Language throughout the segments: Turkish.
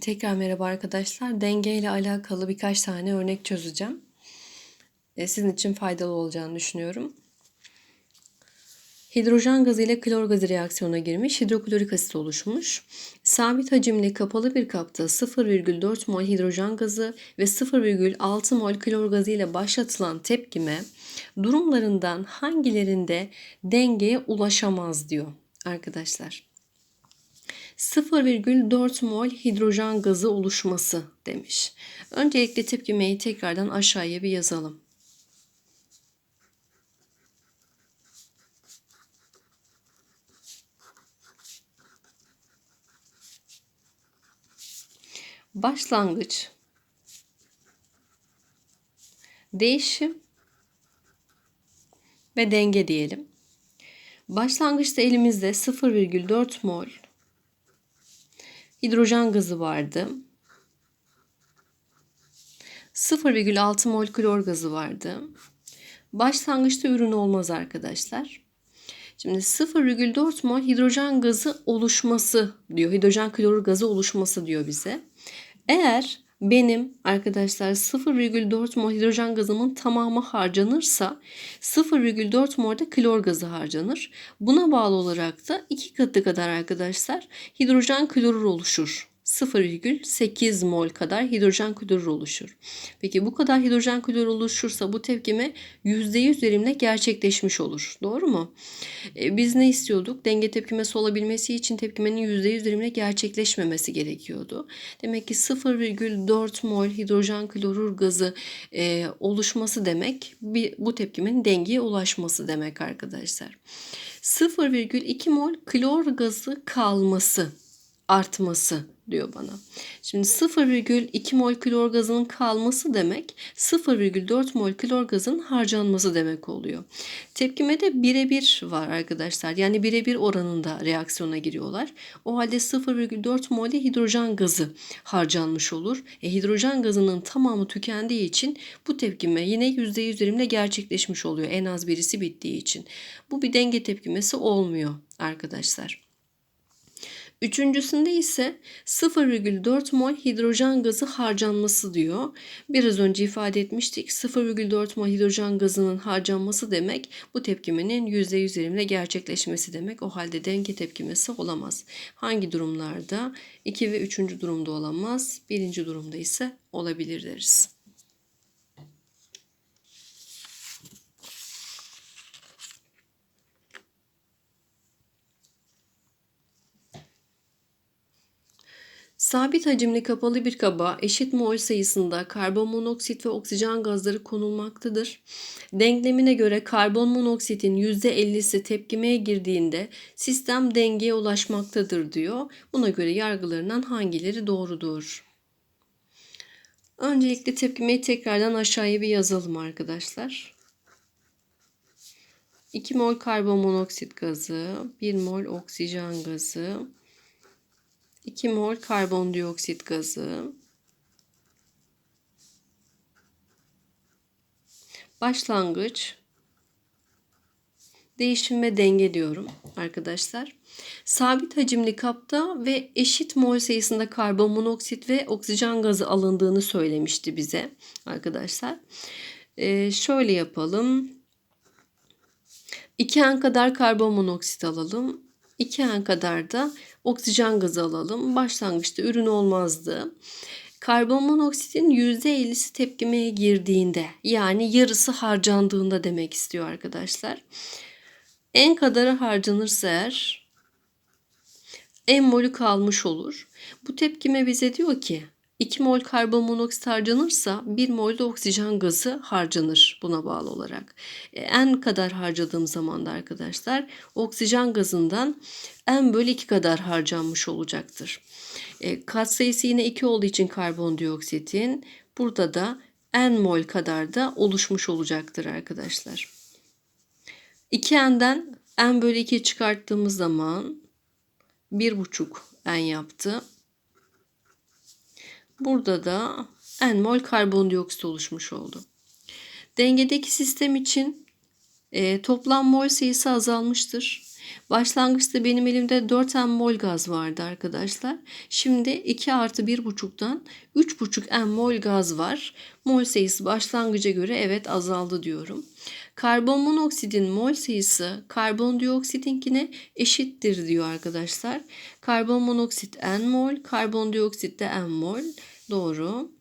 Tekrar merhaba arkadaşlar. Denge ile alakalı birkaç tane örnek çözeceğim. E, Sizin için faydalı olacağını düşünüyorum. Hidrojen gazı ile klor gazı reaksiyona girmiş, hidroklorik asit oluşmuş. Sabit hacimli kapalı bir kapta 0,4 mol hidrojen gazı ve 0,6 mol klor gazı ile başlatılan tepkime durumlarından hangilerinde dengeye ulaşamaz diyor arkadaşlar. 0,4 mol hidrojen gazı oluşması demiş. Öncelikle tepkimeyi tekrardan aşağıya bir yazalım. Başlangıç değişim ve denge diyelim. Başlangıçta elimizde 0,4 mol hidrojen gazı vardı. 0,6 mol klor gazı vardı. Başlangıçta ürün olmaz arkadaşlar. Şimdi 0,4 mol hidrojen gazı oluşması diyor. Hidrojen klorür gazı oluşması diyor bize. Eğer benim arkadaşlar 0,4 mol hidrojen gazımın tamamı harcanırsa 0,4 mol de klor gazı harcanır. Buna bağlı olarak da iki katı kadar arkadaşlar hidrojen klorür oluşur. 0,8 mol kadar hidrojen klorür oluşur. Peki bu kadar hidrojen klorür oluşursa bu tepkime %100 verimle gerçekleşmiş olur. Doğru mu? E, biz ne istiyorduk? Denge tepkimesi olabilmesi için tepkimenin %100 verimle gerçekleşmemesi gerekiyordu. Demek ki 0,4 mol hidrojen klorür gazı e, oluşması demek bir, bu tepkimenin dengeye ulaşması demek arkadaşlar. 0,2 mol klor gazı kalması artması diyor bana. Şimdi 0,2 mol klor gazının kalması demek 0,4 mol klor gazının harcanması demek oluyor. Tepkimede birebir var arkadaşlar. Yani birebir oranında reaksiyona giriyorlar. O halde 0,4 mol hidrojen gazı harcanmış olur. E, hidrojen gazının tamamı tükendiği için bu tepkime yine %100 verimle gerçekleşmiş oluyor. En az birisi bittiği için. Bu bir denge tepkimesi olmuyor arkadaşlar. Üçüncüsünde ise 0,4 mol hidrojen gazı harcanması diyor. Biraz önce ifade etmiştik. 0,4 mol hidrojen gazının harcanması demek bu tepkimenin %100 verimle gerçekleşmesi demek. O halde denge tepkimesi olamaz. Hangi durumlarda? 2 ve 3. durumda olamaz. Birinci durumda ise olabilir deriz. Sabit hacimli kapalı bir kaba eşit mol sayısında karbon monoksit ve oksijen gazları konulmaktadır. Denklemine göre karbon monoksitin %50'si tepkimeye girdiğinde sistem dengeye ulaşmaktadır diyor. Buna göre yargılarından hangileri doğrudur? Öncelikle tepkimeyi tekrardan aşağıya bir yazalım arkadaşlar. 2 mol karbon monoksit gazı, 1 mol oksijen gazı, 2 mol karbondioksit gazı. Başlangıç. Değişim ve denge diyorum arkadaşlar. Sabit hacimli kapta ve eşit mol sayısında karbon ve oksijen gazı alındığını söylemişti bize arkadaşlar. Ee, şöyle yapalım. 2 en kadar karbon alalım. 2 en kadar da oksijen gazı alalım. Başlangıçta ürün olmazdı. Karbon monoksitin %50'si tepkimeye girdiğinde yani yarısı harcandığında demek istiyor arkadaşlar. En kadarı harcanırsa eğer en molü kalmış olur. Bu tepkime bize diyor ki 2 mol karbon monoksit harcanırsa 1 mol de oksijen gazı harcanır buna bağlı olarak. E, en kadar harcadığım zaman da arkadaşlar oksijen gazından en bölü 2 kadar harcanmış olacaktır. E, katsayısı yine 2 olduğu için karbondioksitin burada da en mol kadar da oluşmuş olacaktır arkadaşlar. 2n'den n bölü 2 çıkarttığımız zaman 1,5 n yaptı. Burada da n mol karbondioksit oluşmuş oldu. Dengedeki sistem için e, toplam mol sayısı azalmıştır. Başlangıçta benim elimde 4 mol gaz vardı arkadaşlar. Şimdi 2 artı 1,5'tan 3,5 mol gaz var. Mol sayısı başlangıca göre evet azaldı diyorum. Karbon monoksidin mol sayısı karbondioksidinkine eşittir diyor arkadaşlar. Karbon monoksit n mol, karbondioksit de n mol. Doğru.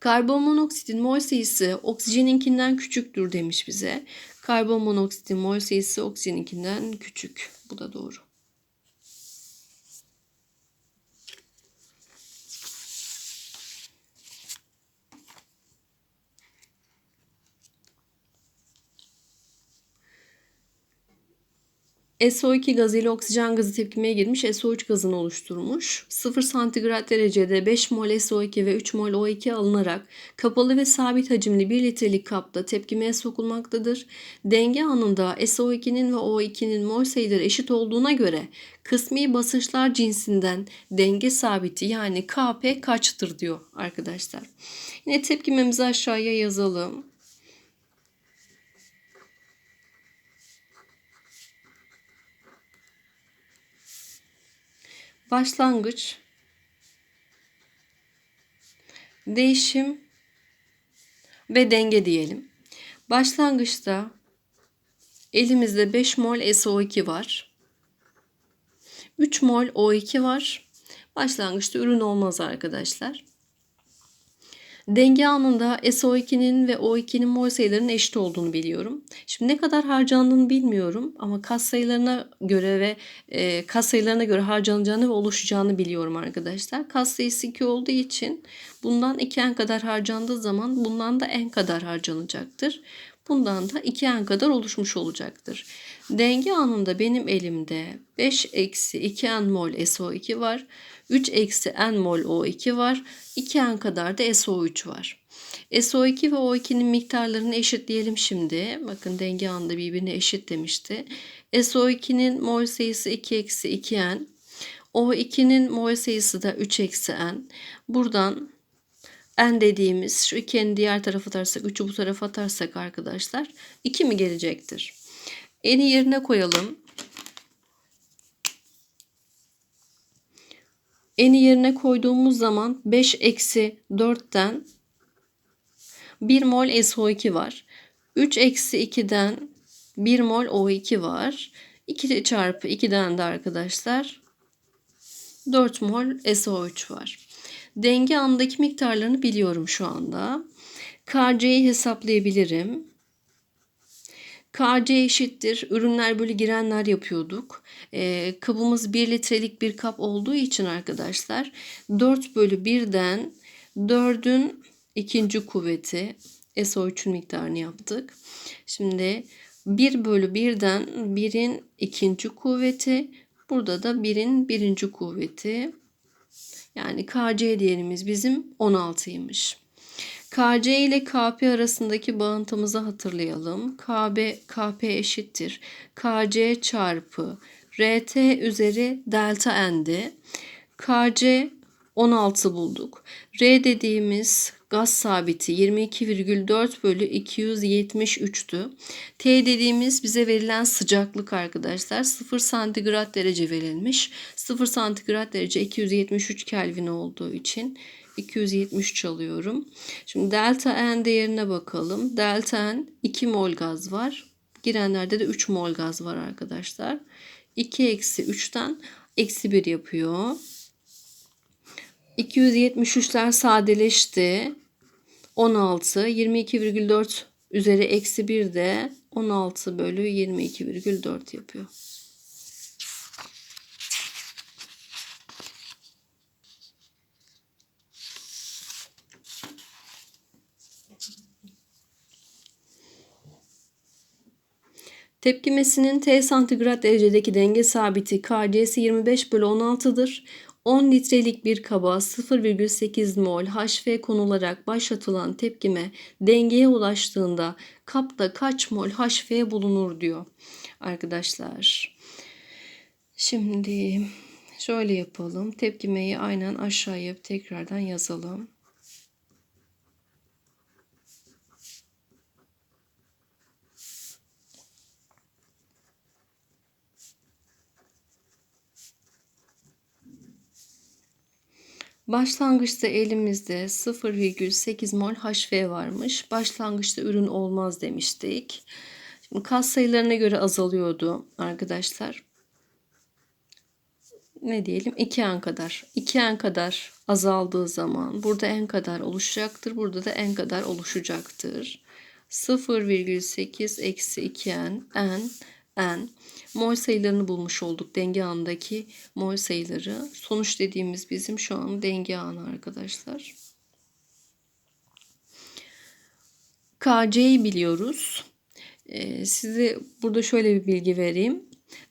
Karbon monoksitin mol sayısı oksijeninkinden küçüktür demiş bize. Karbon monoksitin mol sayısı oksijeninkinden küçük. Bu da doğru. SO2 gazı ile oksijen gazı tepkimeye girmiş SO3 gazını oluşturmuş. 0 santigrat derecede 5 mol SO2 ve 3 mol O2 alınarak kapalı ve sabit hacimli 1 litrelik kapta tepkimeye sokulmaktadır. Denge anında SO2'nin ve O2'nin mol sayıları eşit olduğuna göre kısmi basınçlar cinsinden denge sabiti yani Kp kaçtır diyor arkadaşlar. Yine tepkimemizi aşağıya yazalım. Başlangıç değişim ve denge diyelim. Başlangıçta elimizde 5 mol SO2 var. 3 mol O2 var. Başlangıçta ürün olmaz arkadaşlar. Denge anında SO2'nin ve O2'nin mol sayılarının eşit olduğunu biliyorum. Şimdi ne kadar harcandığını bilmiyorum ama kas sayılarına göre ve e, kas sayılarına göre harcanacağını ve oluşacağını biliyorum arkadaşlar. Kas sayısı 2 olduğu için bundan 2 n kadar harcandığı zaman bundan da n kadar harcanacaktır. Bundan da 2n kadar oluşmuş olacaktır. Denge anında benim elimde 5 eksi 2n mol SO2 var. 3 eksi n mol O2 var. 2n kadar da SO3 var. SO2 ve O2'nin miktarlarını eşitleyelim şimdi. Bakın denge anında birbirine eşit demişti. SO2'nin mol sayısı 2 eksi 2n. O2'nin mol sayısı da 3 eksi n. Buradan n dediğimiz şu 2'nin diğer tarafa atarsak 3'ü bu tarafa atarsak arkadaşlar 2 mi gelecektir? N'i yerine koyalım. N'i yerine koyduğumuz zaman 5 eksi 4'ten 1 mol SO2 var. 3 eksi 2'den 1 mol O2 var. 2 çarpı 2'den de arkadaşlar 4 mol SO3 var. Denge andaki miktarlarını biliyorum şu anda. KC'yi hesaplayabilirim. KC eşittir. Ürünler böyle girenler yapıyorduk. E, kabımız 1 litrelik bir kap olduğu için arkadaşlar 4 bölü 1'den 4'ün ikinci kuvveti SO3'ün miktarını yaptık. Şimdi 1 bölü 1'den 1'in ikinci kuvveti burada da 1'in birinci kuvveti yani KC değerimiz bizim 16'ymış. KC ile KP arasındaki bağıntımızı hatırlayalım. KB, KP eşittir. KC çarpı RT üzeri delta N'di. KC 16 bulduk. R dediğimiz gaz sabiti 22,4 bölü 273'tü. T dediğimiz bize verilen sıcaklık arkadaşlar 0 santigrat derece verilmiş. 0 santigrat derece 273 Kelvin olduğu için 273 alıyorum. Şimdi delta N değerine bakalım. Delta N 2 mol gaz var. Girenlerde de 3 mol gaz var arkadaşlar. 2 eksi 3'ten eksi 1 yapıyor. 273'ler sadeleşti. 16, 22,4 üzeri eksi 1 de 16 bölü 22,4 yapıyor. Tepkimesinin T santigrat derecedeki denge sabiti KC'si 25 bölü 16'dır. 10 litrelik bir kaba 0,8 mol HF konularak başlatılan tepkime dengeye ulaştığında kapta kaç mol HF bulunur diyor arkadaşlar. Şimdi şöyle yapalım. Tepkimeyi aynen aşağıya tekrardan yazalım. Başlangıçta elimizde 0,8 mol HV varmış. Başlangıçta ürün olmaz demiştik. Şimdi kas sayılarına göre azalıyordu arkadaşlar. Ne diyelim 2n kadar. 2n kadar azaldığı zaman burada n kadar oluşacaktır. Burada da n kadar oluşacaktır. 0,8 eksi 2n n n mol sayılarını bulmuş olduk. Denge anındaki mol sayıları. Sonuç dediğimiz bizim şu an denge anı arkadaşlar. KC'yi biliyoruz. Ee, size burada şöyle bir bilgi vereyim.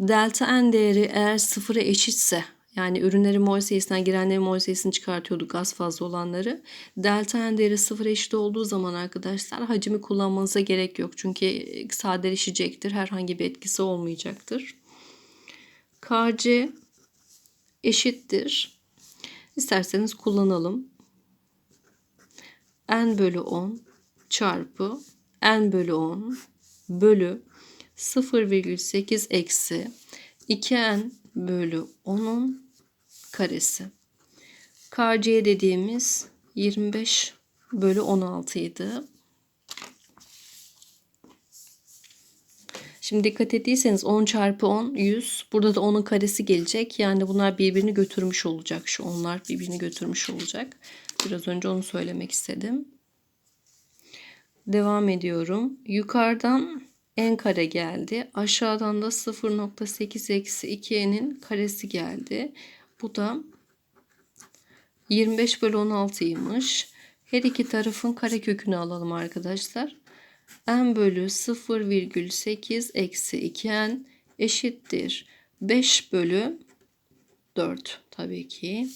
Delta n değeri eğer sıfıra eşitse yani ürünlerin mol sayısından girenlerin mol sayısını çıkartıyorduk az fazla olanları. Delta n değeri sıfıra eşit olduğu zaman arkadaşlar hacimi kullanmanıza gerek yok. Çünkü sadeleşecektir. Herhangi bir etkisi olmayacaktır. KC eşittir. İsterseniz kullanalım. N bölü 10 çarpı N bölü 10 bölü 0,8 eksi 2N bölü 10'un karesi. KC dediğimiz 25 bölü 16 idi. Şimdi dikkat ettiyseniz 10 çarpı 10 100. Burada da 10'un karesi gelecek. Yani bunlar birbirini götürmüş olacak. Şu onlar birbirini götürmüş olacak. Biraz önce onu söylemek istedim. Devam ediyorum. Yukarıdan n kare geldi. Aşağıdan da 0.8 eksi 2n'in karesi geldi. Bu da 25 bölü 16'ymış. Her iki tarafın kare kökünü alalım arkadaşlar. n bölü 0,8 eksi 2n eşittir. 5 bölü 4 tabii ki.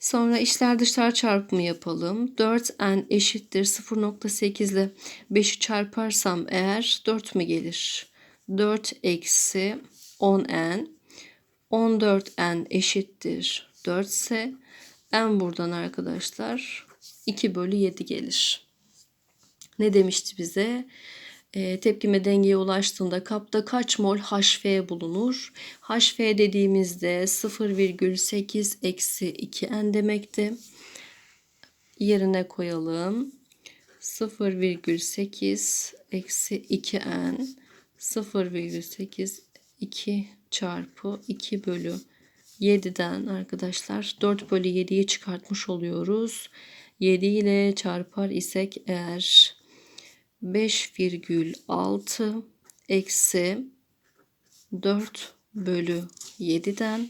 Sonra içler dışlar çarpımı yapalım. 4n eşittir 0.8 ile 5'i çarparsam eğer 4 mü gelir? 4 eksi 10n 14n eşittir 4 ise n buradan arkadaşlar 2 bölü 7 gelir. Ne demişti bize? E, tepkime dengeye ulaştığında kapta kaç mol HF bulunur? HF dediğimizde 0,8 eksi 2N demekti. Yerine koyalım. 0,8 eksi 2N 0,8 2 çarpı 2 bölü 7'den arkadaşlar 4 bölü 7'yi çıkartmış oluyoruz. 7 ile çarpar isek eğer 5,6 eksi 4 bölü 7'den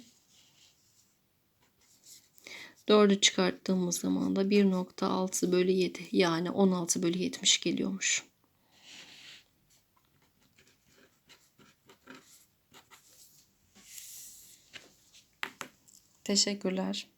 4'ü çıkarttığımız zaman da 1.6 bölü 7 yani 16 bölü 70 geliyormuş. Teşekkürler.